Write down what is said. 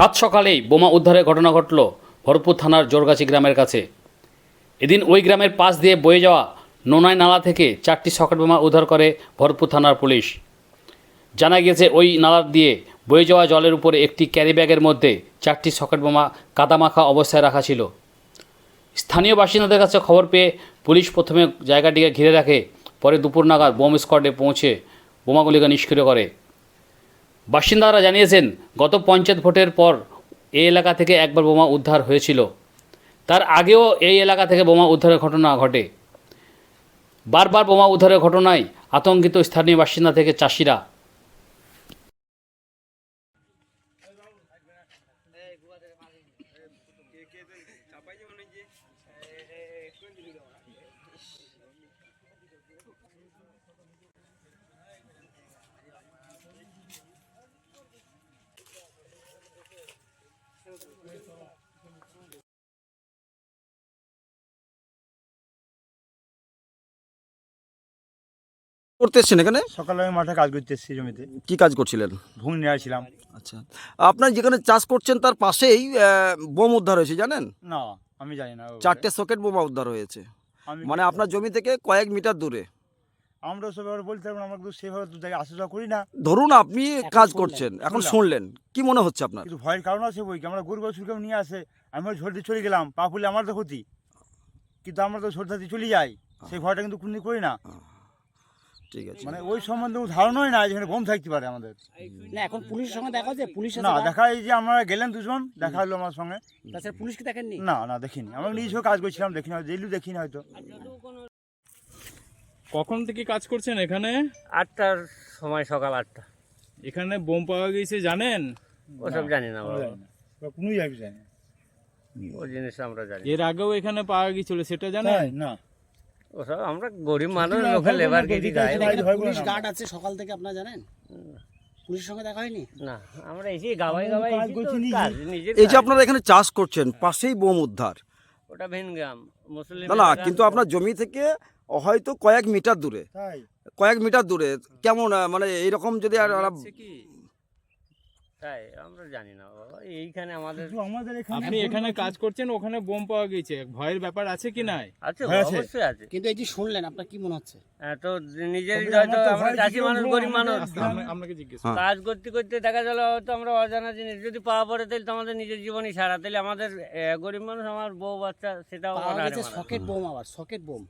সাত সকালেই বোমা উদ্ধারের ঘটনা ঘটল ভরপুর থানার জোরগাছি গ্রামের কাছে। এদিন ওই গ্রামের পাশ দিয়ে বয়ে যাওয়া নোনাই নালা থেকে চারটি সকেট বোমা উদ্ধার করে ভরপুর থানার পুলিশ। জানা গিয়েছে ওই নালা দিয়ে বয়ে যাওয়া জলের উপরে একটি ক্যারি ব্যাগের মধ্যে চারটি সকেট বোমা কাদামাখা অবস্থায় রাখা ছিল। স্থানীয় বাসিন্দাদের কাছে খবর পেয়ে পুলিশ প্রথমে জায়গাটিকে ঘিরে রাখে, পরে দুপুর নাগাদ বোম স্কোয়াডে পৌঁছে বোমাগুলিকে নিষ্ক্রিয় করে। বাসিন্দারা জানিয়েছেন, গত পঞ্চায়েত ভোটের পর এই এলাকা থেকে একবার বোমা উদ্ধার হয়েছিল। তার আগেও এই এলাকা থেকে বোমা উদ্ধারের ঘটনা ঘটে। বারবার বোমা উদ্ধারের ঘটনায় আতঙ্কিত স্থানীয় বাসিন্দা থেকে চাষিরা। এখানে? সকালে আমি মাঠে কাজ করতে এসেছি জমিতে। কি কাজ করছিলেন? ভুং নিয়ে আসছিলাম। আচ্ছা। আপনার যেখানে চাষ করছেন তার পাশেই আহ, বোম উদ্ধার হয়েছে জানেন? না আমি জানি না। চারটে সকেট বোমা উদ্ধার হয়েছে। আমি মানে আপনার জমি থেকে কয়েক মিটার দূরে। আমরা এবার বলতে পারব আমরা কিন্তু সেভাবে তো জায়গায় আসা যাওয়া করি না। ধরুন আপনি কাজ করছেন এখন শুনলেন কি মনে হচ্ছে আপনার? কিন্তু ভয়ের কারণ আছে বই কি? আমরা গরু বাছুরকে নিয়ে আসে আমি ঝড়তে চলে গেলাম পা ফুলে আমার তো ক্ষতি। কিন্তু আমরা তো ঝড়তে চলে যাই সেই ভয়টা কিন্তু কোনদিন করি না। ঠিক আছে। মানে ওই সম্বন্ধে ধারণাই না যেখানে বোম থাকতে পারে আমাদের। না এখন পুলিশের সঙ্গে দেখা হচ্ছে পুলিশ না দেখা এই যে আমরা গেলেন দুজন দেখা হলো আমার সঙ্গে। তাছাড়া পুলিশকে দেখেননি? না না দেখিনি। আমরা নিজেও কাজ করছিলাম দেখিনি হয়তো জেলু দেখিনি হয়তো। কখন থেকে কাজ করছেন এখানে? আটটার সময় সকাল আটটা। এখানে বোম পাওয়া গেছে জানেন? ওসব জানি না যাবি জানি না। ওই জিনিস আমরা জানি। এর আগেও এখানে পাওয়া গেছিল সেটা জানেন? তাই? না। ওসব আমরা গরিব মানুষ না, লোকের লেবার গিরি গায়ে এখানে পুলিশ না। গার্ড আছে সকাল থেকে আপনারা জানেন? পুলিশের সঙ্গে দেখা হয়নি? না আমরা এসে কাজ করছি নিজে। এই যে আপনারা এখানে চাষ করছেন পাশেই বোম উদ্ধার। ওটা ভিনগ্রাম। মুসলিম না না কিন্তু আপনার জমি থেকে হয়তো কয়েক মিটার দূরে। তাই? কয়েক মিটার দূরে। কেমন মানে এইরকম যদি আর আর- কি? তাই আমরা জানি না বাবা এইখানে আমাদের আমাদের এখানে আপনি এখানে কাজ করছেন ওখানে বোম পাওয়া গেছে। ভয়ের ব্যাপার আছে কি নাই? আছে? অবশ্যই আছে। কিন্তু এই যে শুনলেন আপনার কি মনে হচ্ছে? হ্যাঁ, তো নিজেরই হয়তো আমরা চাষি মানুষ গরিব মানুষ। আপনাকে জিজ্ঞেস। কাজ করতে করতে দেখা গেল হয়তো আমরা অজানা জিনিস যদি পাওয়া পড়ে তাহলে তো আমাদের নিজের জীবনই সারা। তাহলে আমাদের গরিব মানুষ আমার বউ বাচ্চা সেটাও সকেট বোম আবার সকেট বোম।